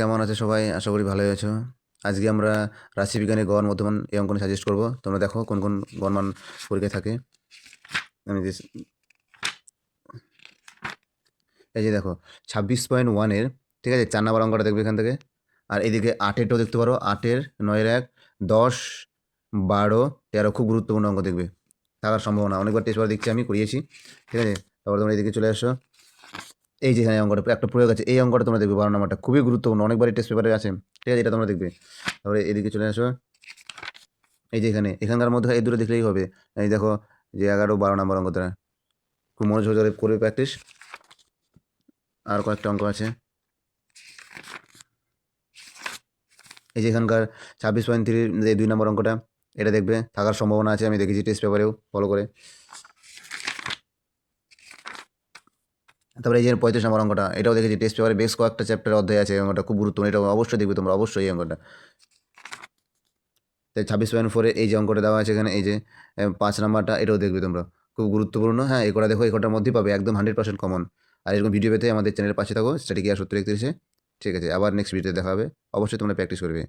কেমন আছে সবাই? আশা করি ভালোই আছো। আজকে আমরা রাশিবিজ্ঞানের গড় মধ্যমান এই অঙ্কন সাজেস্ট করব। তোমরা দেখো কোন কোন গণমান পরীক্ষায় থাকে। আমি এই যে দেখো, ছাব্বিশ পয়েন্ট ওয়ানের ঠিক আছে, চার নাম্বার অঙ্কটা দেখবে এখান থেকে। আর এদিকে আটেরটাও দেখতে পারো, আটের, নয়ের এক, দশ, বারো, তেরো, খুব গুরুত্বপূর্ণ অঙ্ক দেখবে। থাকার সম্ভাবনা, অনেকবার টেস্ট দিচ্ছি আমি, করিয়েছি, ঠিক আছে? তারপর তোমরা এদিকে চলে আসো। এই যে এখানে অঙ্কটা, একটা প্রয়োগ আছে, এই অঙ্কটা তোমরা দেখবে, বারো নাম্বারটা খুবই গুরুত্বপূর্ণ, অনেকবারই টেস্ট পেপারে আছে, ঠিক আছে, এটা তোমরা দেখবে। তারপরে এদিকে চলে আসো, এই যে এখানে, এখানকার মধ্যে এই দুটো দেখলেই হবে। এই দেখো, যে এগারো, বারো নাম্বার অঙ্কটা খুব মনোযোগ করবে প্র্যাকটিস আর কয়েকটা অঙ্ক আছে। এই যে এখানকার ছাব্বিশ পয়েন্ট থ্রির এই দুই নম্বর অঙ্কটা, এটা দেখবে, থাকার সম্ভাবনা আছে, আমি দেখেছি টেস্ট পেপারেও ফলো করে। তারপরে এই যে পঁয়ত্রিশ নম্বর অঙ্কটা, এটাও দেখেছি টেস্ট পেপারে বেশ কয়েকটা চ্যাপ্টার অধ্যায় আছে অঙ্কটা খুব গুরুত্বপূর্ণ এটা অবশ্যই দেখবে তোমরা, অবশ্যই এই অঙ্কটা। তাই ছাব্বিশ পয়েন্ট ফোরে এই যে অঙ্কটা দেওয়া আছে এখানে, এই যে পাঁচ নাম্বারটা, এটাও দেখবে তোমরা, খুব গুরুত্বপূর্ণ। হ্যাঁ এই কটা দেখো, এই কটার মধ্যেই পাবে, একদম হান্ড্রেড পার্সেন্ট কমন আর এরকম ভিডিও পেতে আমাদের চ্যানেলের পাশে থাকো স্টাডি কেয়ার সত্তর একত্রিশে। ঠিক আছে, আবার নেক্সট ভিডিওতে দেখা হবে, অবশ্যই তোমরা প্র্যাকটিস করবে।